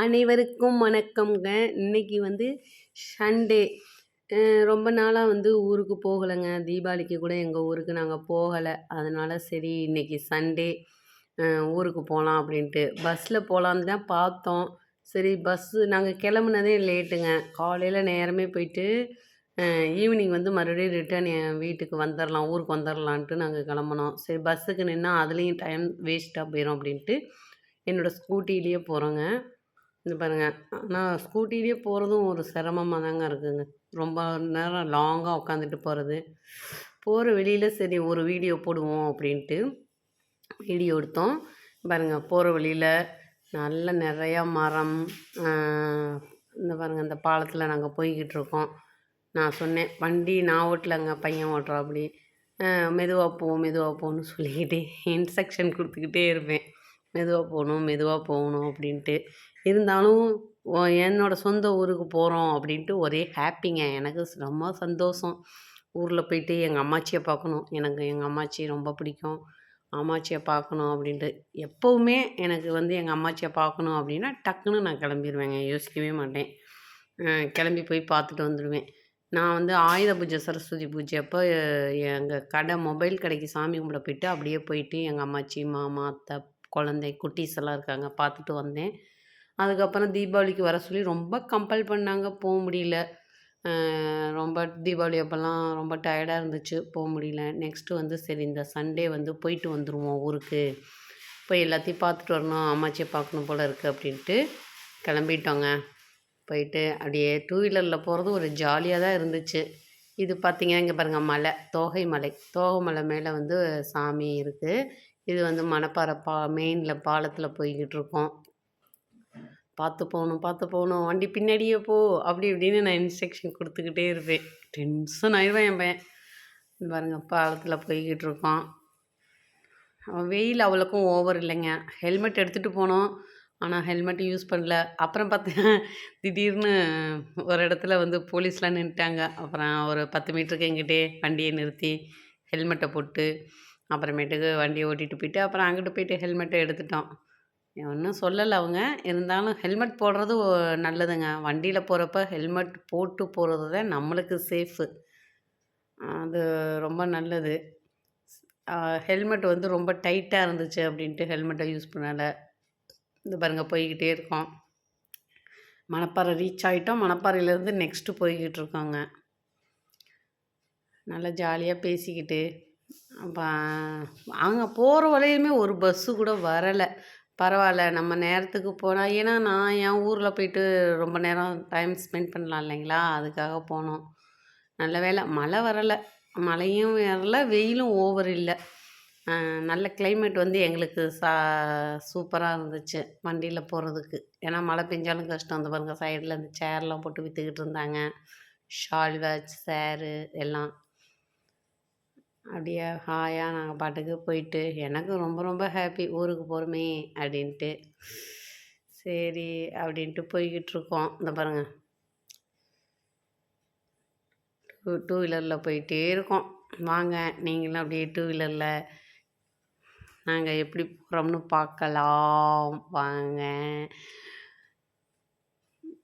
அனைவருக்கும் வணக்கம்ங்க. இன்னைக்கு வந்து சண்டே ரொம்ப நாளாக வந்து ஊருக்கு போகலைங்க. தீபாவளிக்கு கூட எங்கள் ஊருக்கு நாங்கள் போகலை. அதனால் சரி இன்னைக்கு சண்டே ஊருக்கு போகலாம் அப்படின்ட்டு. பஸ்ஸில் போகலான்னு தான் பார்த்தோம். சரி பஸ்ஸு நாங்கள் கிளம்புனதே லேட்டுங்க. காலையில் நேரமே போயிட்டு ஈவினிங் வந்து மறுபடியும் ரிட்டர்ன் என் வீட்டுக்கு வந்துடலாம் ஊருக்கு வந்துடலான்ட்டு நாங்கள் கிளம்புனோம். சரி பஸ்ஸுக்கு நின்னால் அதுலேயும் டைம் வேஸ்ட்டாக போயிடும் அப்படின்ட்டு என்னோடய ஸ்கூட்டிலேயே போகிறோங்க இந்த பாருங்கள் ஆனால் ஸ்கூட்டிலேயே போகிறதும் ஒரு சிரமமாக தாங்க இருக்குதுங்க ரொம்ப நேரம் லாங்காக உட்காந்துட்டு போகிறது போகிற வெளியில் சரி ஒரு வீடியோ போடுவோம் அப்படின்ட்டு வீடியோ எடுத்தோம். பாருங்கள் போகிற வழியில் நல்ல நிறையா மரம் இந்த பாருங்கள் இந்த பாலத்தில் நாங்கள் போய்கிட்டு இருக்கோம். நான் சொன்னேன் வண்டி நான் ஓட்டலைங்க பையன் ஓட்டுறாப்படி. மெதுவாக போவோம் மெதுவாக போகணும்னு சொல்லிக்கிட்டே இன்ஸ்ட்ரக்ஷன் கொடுத்துக்கிட்டே இருப்பேன். மெதுவாக போகணும் மெதுவாக போகணும் அப்படின்ட்டு இருந்தாலும் என்னோடய சொந்த ஊருக்கு போகிறோம் அப்படின்ட்டு ஒரே ஹாப்பிங்க. எனக்கு ரொம்ப சந்தோஷம். ஊரில் போயிட்டு எங்கள் அம்மாச்சியை பார்க்கணும். எனக்கு எங்கள் அம்மாச்சி ரொம்ப பிடிக்கும். அம்மாச்சியை பார்க்கணும் அப்படின்ட்டு. எப்போவுமே எனக்கு வந்து எங்கள் அம்மாச்சியை பார்க்கணும் அப்படின்னா டக்குன்னு நான் கிளம்பிடுவேங்க யோசிக்கவே மாட்டேன். கிளம்பி போய் பார்த்துட்டு வந்துடுவேன். நான் வந்து ஆயுத பூஜை சரஸ்வதி பூஜை அப்போ எங்கள் கடை மொபைல் கடைக்கு சாமி கும்பிட போயிட்டு அப்படியே போயிட்டு எங்கள் அம்மாச்சி மாமா அத்தை குழந்தை குட்டீஸ் எல்லாம் இருக்காங்க. பார்த்துட்டு வந்தேன். அதுக்கப்புறம் தீபாவளிக்கு வர சொல்லி ரொம்ப கம்பல் பண்ணாங்க போக முடியல. ரொம்ப தீபாவளி அப்போல்லாம் ரொம்ப டயர்டாக இருந்துச்சு போக முடியல. நெக்ஸ்ட்டு வந்து சரி இந்த சண்டே வந்து போயிட்டு வந்துடுவோம் ஊருக்கு. போய் எல்லாத்தையும் பார்த்துட்டு வரணும் அம்மாச்சியை பார்க்கணும் போல் இருக்குது அப்படின்ட்டு கிளம்பிட்டோங்க. போயிட்டு அப்படியே டூ வீலரில் போகிறது ஒரு ஜாலியாக தான் இருந்துச்சு. இது பார்த்திங்கன்னா இங்கே பாருங்கள் மலை தோகை மலை. தோகை மலை மேலே வந்து சாமி இருக்குது இது வந்து மணப்பாறை பா மெயினில் பாலத்தில் போய்கிட்டு இருக்கோம். பார்த்து போகணும் பார்த்து போகணும் வண்டி பின்னாடியே போ அப்படி இப்படின்னு நான் இன்ஸ்ட்ரக்ஷன் கொடுத்துக்கிட்டே இருப்பேன். டென்ஷன் ஆயிடுவேன் என் பையன். பாருங்க பாலத்தில் போய்கிட்டு இருக்கோம் வெயில் அவ்வளோக்கும் ஓவர் இல்லைங்க. ஹெல்மெட் எடுத்துகிட்டு போனோம். ஆனால் ஹெல்மெட் யூஸ் பண்ணல. அப்புறம் பார்த்தீங்கன்னா திடீர்னு ஒரு இடத்துல வந்து போலீஸ்லாம் நின்றுட்டாங்க அப்புறம் ஒரு பத்து மீட்டருக்கு எங்கிட்டே வண்டியை நிறுத்தி ஹெல்மெட்டை போட்டு அப்புறமேட்டுக்கு வண்டியை ஓட்டிகிட்டு போயிட்டு அப்புறம் அங்கிட்டு போயிட்டு ஹெல்மெட்டை எடுத்துட்டோம் ஒன்றும் சொல்லலை அவங்க. இருந்தாலும் ஹெல்மெட் போடுறது நல்லதுங்க. வண்டியில் போகிறப்ப ஹெல்மெட் போட்டு போகிறது தான் நம்மளுக்கு சேஃபு அது ரொம்ப நல்லது. ஹெல்மெட் வந்து ரொம்ப டைட்டாக இருந்துச்சு அப்படின்ட்டு ஹெல்மெட்டை யூஸ் பண்ணலை. இந்த பாருங்கள் போய்கிட்டே இருக்கோம். மணப்பாறை ரீச் ஆகிட்டோம் மணப்பாறையிலேருந்து நெக்ஸ்ட்டு போய்கிட்டு இருக்கோங்க. நல்லா ஜாலியாக பேசிக்கிட்டு அப்போ அங்கே போகிற வழியுமே ஒரு பஸ்ஸு கூட வரலை. பரவாயில்ல நம்ம நேரத்துக்கு போனால் ஏன்னா நான் என் ஊரில் போயிட்டு ரொம்ப நேரம் டைம் ஸ்பெண்ட் பண்ணலாம் இல்லைங்களா? அதுக்காக போனோம். நல்ல வேலை மழை வரலை. மழையும் வரல வெயிலும் ஓவர் இல்லை. நல்ல கிளைமேட் வந்து எங்களுக்கு சா சூப்பராக இருந்துச்சு வண்டியில் போகிறதுக்கு ஏன்னா மழை பெஞ்சாலும் கஷ்டம். அந்த பாருங்கள் சைடில் இந்த சேர்லாம் போட்டு விற்றுக்கிட்டு இருந்தாங்க. ஷால் வாட்ச் சேரு எல்லாம். அப்படியே ஹாயாக நாங்கள் பாட்டுக்கு போயிட்டு எனக்கு ரொம்ப ரொம்ப ஹாப்பி ஊருக்கு போகிறோமே அப்படின்ட்டு. சரி அப்படின்ட்டு போய்கிட்டு இருக்கோம். இந்த பாருங்கள் டூ டூ வீலரில் போயிட்டே இருக்கோம். வாங்க நீங்களும் அப்படியே டூ வீலரில் நாங்கள் எப்படி போகிறோம்னு பார்க்கலாம். வாங்க.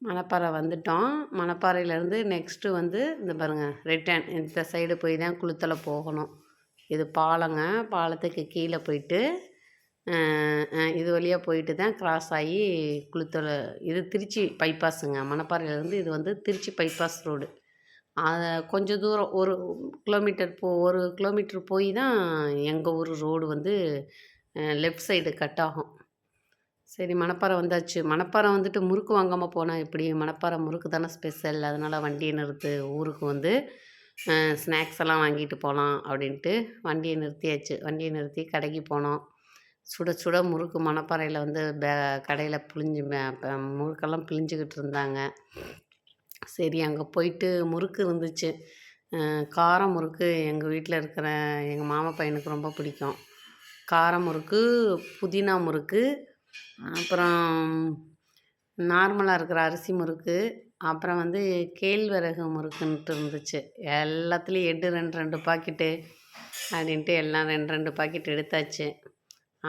மணப்பாறை வந்துட்டோம். மணப்பாறையிலேருந்து நெக்ஸ்ட்டு வந்து இந்த பாருங்கள் ரிட்டன் இந்த சைடு போய் தான் குளுத்தலை போகணும். இது பாலங்க. பாலத்துக்கு கீழே போயிட்டு இது வழியாக போயிட்டு தான் கிராஸ் ஆகி குளுத்தலை இது திருச்சி பைபாஸுங்க மணப்பாறையிலேருந்து இது வந்து திருச்சி பைபாஸ் ரோடு அதை கொஞ்சம் தூரம் ஒரு கிலோமீட்டர் போ ஒரு கிலோமீட்டர் போய் தான் எங்கள் ஊர் ரோடு வந்து லெஃப்ட் சைடு கட் ஆகும். சரி மணப்பாறை வந்தாச்சு. மணப்பாறை வந்துட்டு முறுக்கு வாங்காமல் போனால் எப்படி? மணப்பாறை முறுக்கு தானே ஸ்பெஷல் அதனால் வண்டியை நிறுத்து ஊருக்கு வந்து ஸ்நாக்ஸ் எல்லாம் வாங்கிட்டு போகலாம் அப்படின்ட்டு வண்டியை நிறுத்தியாச்சு. வண்டியை நிறுத்தி கடைக்கு போனோம். சுட சுட முறுக்கு மணப்பாறையில் வந்து பே கடையில் பிழிஞ்சு முறுக்கெல்லாம் பிழிஞ்சிக்கிட்டு இருந்தாங்க. சரி அங்கே போயிட்டு முறுக்கு இருந்துச்சு. கார முறுக்கு எங்கள் வீட்டில் இருக்கிற எங்கள் மாமா பையனுக்கு ரொம்ப பிடிக்கும். கார முறுக்கு புதினா முறுக்கு அப்புறம் நார்மலாக இருக்கிற அரிசி முறுக்கு அப்புறம் வந்து கேழ்வரகு முறுக்குன்ட்டு இருந்துச்சு. எல்லாத்துலேயும் எட்டு ரெண்டு ரெண்டு பாக்கெட்டு அப்படின்ட்டு எல்லாம் ரெண்டு ரெண்டு பாக்கெட் எடுத்தாச்சு.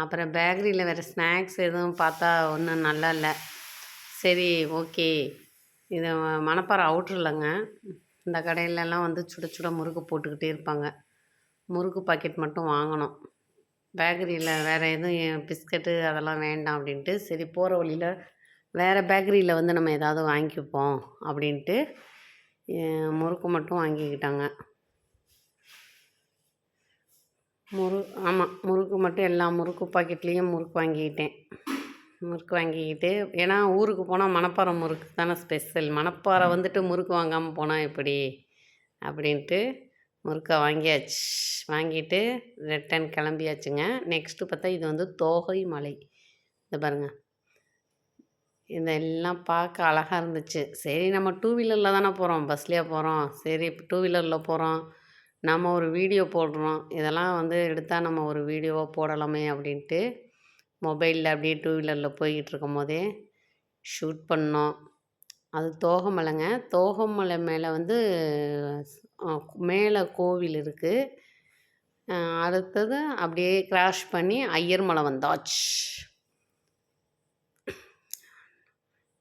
அப்புறம் பேக்கரியில் வேறு ஸ்நாக்ஸ் எதுவும் பார்த்தா ஒன்றும் நல்லா இல்லை. சரி ஓகே. இது மணப்பாறை அவுட்ரு இல்லைங்க. இந்த கடையிலலாம் வந்து சுட சுட முறுக்கு போட்டுக்கிட்டே இருப்பாங்க. முறுக்கு பாக்கெட் மட்டும் வாங்கினோம் பேக்கரியில் வேறு எதுவும் பிஸ்கட்டு அதெல்லாம் வேண்டாம் அப்படின்ட்டு சரி போகிற வழியில் வேறு பேக்கரியில் வந்து நம்ம ஏதாவது வாங்கிப்போம் அப்படின்ட்டு முறுக்கு மட்டும் வாங்கிக்கிட்டாங்க. முறு ஆமாம் முறுக்கு மட்டும் எல்லா முறுக்கு பாக்கெட்லேயும் முறுக்கு வாங்கிக்கிட்டேன். முறுக்கு வாங்கிக்கிட்டு ஏன்னா ஊருக்கு போனால் மணப்பாறை முறுக்கு தானே ஸ்பெஷல் மணப்பாறை வந்துட்டு முறுக்கு வாங்காமல் போனால் எப்படி? அப்படின்ட்டு முறுக்கா வாங்கியாச்சு. வாங்கிட்டு ரிட்டன் கிளம்பியாச்சுங்க. நெக்ஸ்ட்டு பார்த்தா இது வந்து தோகை மலை. இந்த பாருங்க. இதெல்லாம் பார்க்க அழகாக இருந்துச்சு. சரி நம்ம டூ வீலரில் தானே போகிறோம் பஸ்லேயே போகிறோம் சரி டூ வீலரில் போகிறோம் நம்ம ஒரு வீடியோ போடுறோம். இதெல்லாம் வந்து எடுத்தால் நம்ம ஒரு வீடியோவாக போடலாமே அப்படின்ட்டு மொபைலில் அப்படியே டூ வீலரில் போய்கிட்டு இருக்கும் போதே ஷூட் பண்ணோம். அது தோகமலைங்க தோகமலை மேலே வந்து மேலே கோவில் இருக்குது அடுத்தது அப்படியே கிராஷ் பண்ணி ஐயர் மலை வந்தாச்சு.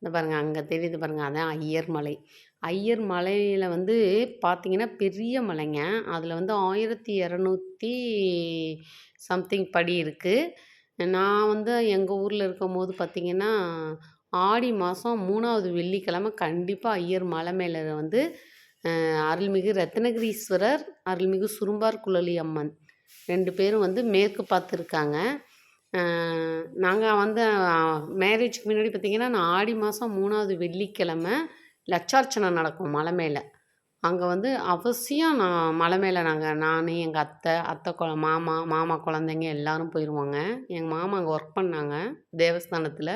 இந்த பாருங்கள் அங்கே தெரியுது பாருங்கள் அதான் ஐயர் மலை. ஐயர் மலையில் வந்து பார்த்தீங்கன்னா பெரிய மலைங்க. அதில் வந்து ஆயிரத்தி இரநூத்தி சம்திங் படி இருக்குது நான் வந்து எங்கள் ஊரில் இருக்கும் போது பார்த்திங்கன்னா ஆடி மாதம் மூணாவது வெள்ளிக்கிழமை கண்டிப்பாக ஐயர் மலை மேலே வந்து அருள்மிகு ரத்னகிரீஸ்வரர் அருள்மிகு சுரும்பார் குழலி அம்மன் ரெண்டு பேரும் வந்து மேற்கு பார்த்துருக்காங்க. நாங்கள் வந்து மேரேஜ்க்கு முன்னாடி பார்த்திங்கன்னா நான் ஆடி மாதம் மூணாவது வெள்ளிக்கிழமை லட்சார்ச்சனை நடக்கும் மலை மேலே. அங்கே வந்து அவசியம் நான் மலை மேலே நாங்கள் நான் எங்கள் அத்தை அத்தை குழ மாமா மாமா குழந்தைங்க எல்லாரும் போயிடுவாங்க எங்கள் மாமா அங்கே ஒர்க் பண்ணாங்க தேவஸ்தானத்தில்.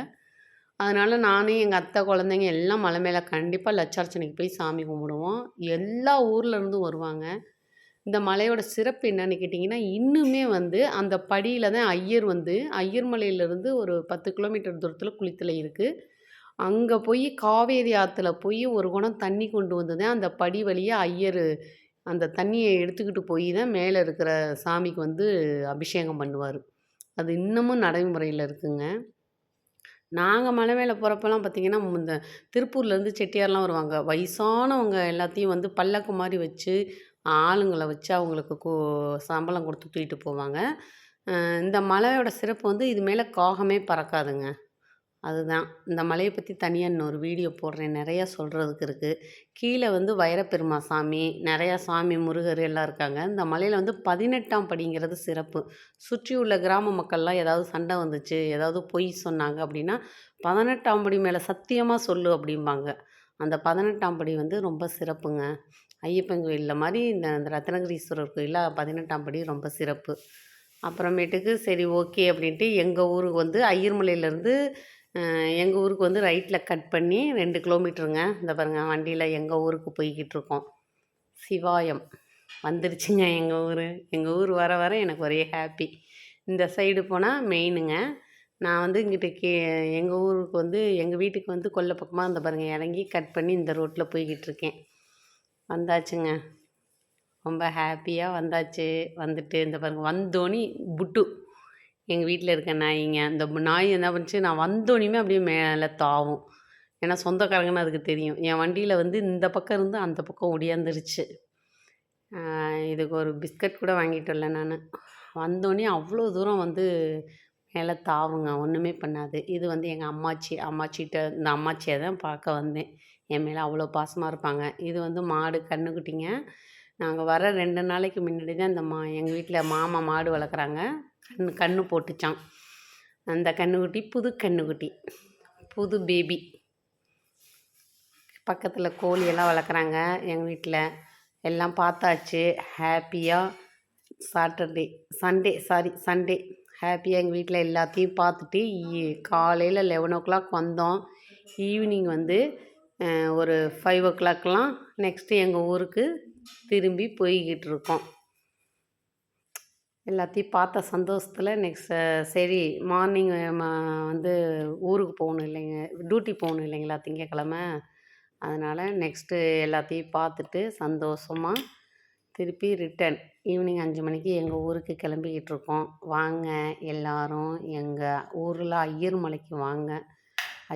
அதனால் நானே எங்கள் அத்தை குழந்தைங்க எல்லாம் மலை மேலே கண்டிப்பாக லட்சார்ச்சனைக்கு போய் சாமி கும்பிடுவோம். எல்லா ஊர்லேருந்தும் வருவாங்க. இந்த மலையோட சிறப்பு என்னன்னு கேட்டிங்கன்னா இன்னுமே வந்து அந்த படியில் தான் ஐயர் வந்து ஐயர் மலையிலேருந்து ஒரு பத்து கிலோமீட்டர் தூரத்தில் குளித்தலை இருக்குது அங்கே போய் காவேரி ஆற்றுல போய் ஒரு குணம் தண்ணி கொண்டு வந்து தான் அந்த படி வழியாக ஐயர் அந்த தண்ணியை எடுத்துக்கிட்டு போய் தான் மேலே இருக்கிற சாமிக்கு வந்து அபிஷேகம் பண்ணுவார். அது இன்னமும் நடைமுறையில் இருக்குங்க. நாங்கள் மலை மேலே போகிறப்பெல்லாம் பார்த்திங்கன்னா இந்த திருப்பூர்லேருந்து செட்டியார்லாம் வருவாங்க. வயசானவங்க எல்லாத்தையும் வந்து பல்லக்கு மாதிரி வச்சு ஆளுங்களை வச்சு அவங்களுக்கு கோ சம்பளம் கொடுத்து தூக்கிட்டு போவாங்க. இந்த மலையோட சிறப்பு வந்து இது மேலே காகமே பறக்காதுங்க. அதுதான். இந்த மலையை பற்றி தனியாக இன்னொரு வீடியோ போடுறேன். நிறையா சொல்கிறதுக்கு இருக்குது கீழே வந்து வைரப்பெருமா சாமி நிறையா சாமி முருகர் எல்லாம் இருக்காங்க. இந்த மலையில் வந்து பதினெட்டாம் படிங்கிறது சிறப்பு. சுற்றி உள்ள கிராம மக்கள்லாம் ஏதாவது சண்டை வந்துச்சு ஏதாவது பொய் சொன்னாங்க அப்படின்னா பதினெட்டாம் படி மேலே சத்தியமாக சொல்லு அப்படிம்பாங்க. அந்த பதினெட்டாம் படி வந்து ரொம்ப சிறப்புங்க. ஐயப்பன் கோயிலில் மாதிரி இந்த இந்த ரத்னகிரீஸ்வரர் கோயிலில் பதினெட்டாம் படி ரொம்ப சிறப்பு. அப்புறமேட்டுக்கு சரி ஓகே அப்படின்ட்டு எங்கள் ஊருக்கு வந்து ஐயர்மலையிலேருந்து எங்கள் ஊருக்கு வந்து ரைட்டில் கட் பண்ணி ரெண்டு கிலோமீட்டருங்க. இந்த பாருங்க வண்டியில் எங்கள் ஊருக்கு போய்கிட்டு இருக்கோம் சிவாயம். வந்துருச்சுங்க எங்கள் ஊர். எங்கள் ஊர் வர வர எனக்கு ஒரே ஹாப்பி இந்த சைடு போனால் மெயினுங்க நான் வந்து இங்கிட்ட கே எங்கள் ஊருக்கு வந்து எங்கள் வீட்டுக்கு வந்து கொல்லை பக்கமாக இந்த பாருங்க இறங்கி கட் பண்ணி இந்த ரோட்டில் போய்கிட்டு இருக்கேன் வந்தாச்சுங்க. ரொம்ப ஹாப்பியாக வந்தாச்சு. வந்துட்டு இந்த பாருங்க வந்தோனி புட்டு. எங்கள் வீட்டில் இருக்க நாய்ங்க. அந்த நாய் என்ன பண்ணுச்சு நான் வந்தோனியுமே அப்படியே மேலே தாவும். ஏன்னா சொந்தக்காரங்கன்னு அதுக்கு தெரியும். என் வண்டியில் வந்து இந்த பக்கம் இருந்து அந்த பக்கம் ஒடியாந்துருச்சு. இதுக்கு ஒரு பிஸ்கட் கூட வாங்கிட்டு வரல நான். வந்தோடனே அவ்வளோ தூரம் வந்து மேலே தாவுங்க. ஒன்றுமே பண்ணாது. இது வந்து எங்கள் அம்மாச்சி அம்மாச்சிகிட்ட இந்த அம்மாச்சியை தான் பார்க்க வந்தேன். என் மேலே அவ்வளோ பாசமாக இருப்பாங்க. இது வந்து மாடு கன்றுக்குட்டிங்க நாங்கள் வர ரெண்டு நாளைக்கு முன்னாடி தான் இந்த மா எங்கள் வீட்டில் மாமா மாடு வளர்க்குறாங்க. கண்ணு கன்று போட்டுச்சான் அந்த கன்றுக்குட்டி புது கன்றுக்குட்டி புது பேபி. பக்கத்தில் கோழியெல்லாம் வளர்க்குறாங்க எங்கள் வீட்டில் எல்லாம் பார்த்தாச்சு. ஹாப்பியாக சாட்டர்டே சண்டே சாரி சண்டே. ஹாப்பியாக எங்கள் வீட்டில் எல்லாத்தையும் பார்த்துட்டு காலையில் லெவன் ஓ கிளாக் வந்தோம். ஈவினிங் வந்து ஒரு ஃபைவ் ஓ கிளாக்லாம் நெக்ஸ்ட்டு எங்கள் ஊருக்கு திரும்பி போய்கிட்டு இருக்கோம். எல்லாத்தையும் பார்த்த சந்தோஷத்தில் நெக்ஸ்ட் சரி மார்னிங் வந்து ஊருக்கு போகணும் இல்லைங்க டியூட்டி போகணும் இல்லைங்களா திங்கக்கிழமை. அதனால் நெக்ஸ்ட்டு எல்லாத்தையும் பார்த்துட்டு சந்தோஷமாக திருப்பி ரிட்டன் ஈவினிங் அஞ்சு மணிக்கு எங்கள் ஊருக்கு கிளம்பிக்கிட்டு இருக்கோம். வாங்க எல்லாரும் எங்கள் ஊரில் ஐயர் மலைக்கு வாங்க.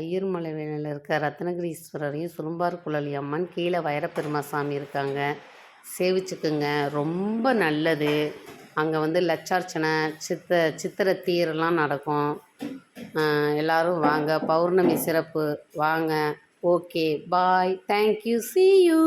ஐயர்மலை வேலையில் இருக்க ரத்னகிரீஸ்வரரையும் சுரும்பார் குழலி அம்மன் கீழே வைரப்பெருமா சாமி இருக்காங்க. சேவிச்சுக்குங்க. ரொம்ப நல்லது. அங்கே வந்து லட்சார்ச்சனை சித்த சித்திரை தீரெல்லாம் நடக்கும். எல்லாரும் வாங்க. பௌர்ணமி சிறப்பு. வாங்க. Okay. Bye. Thank you see you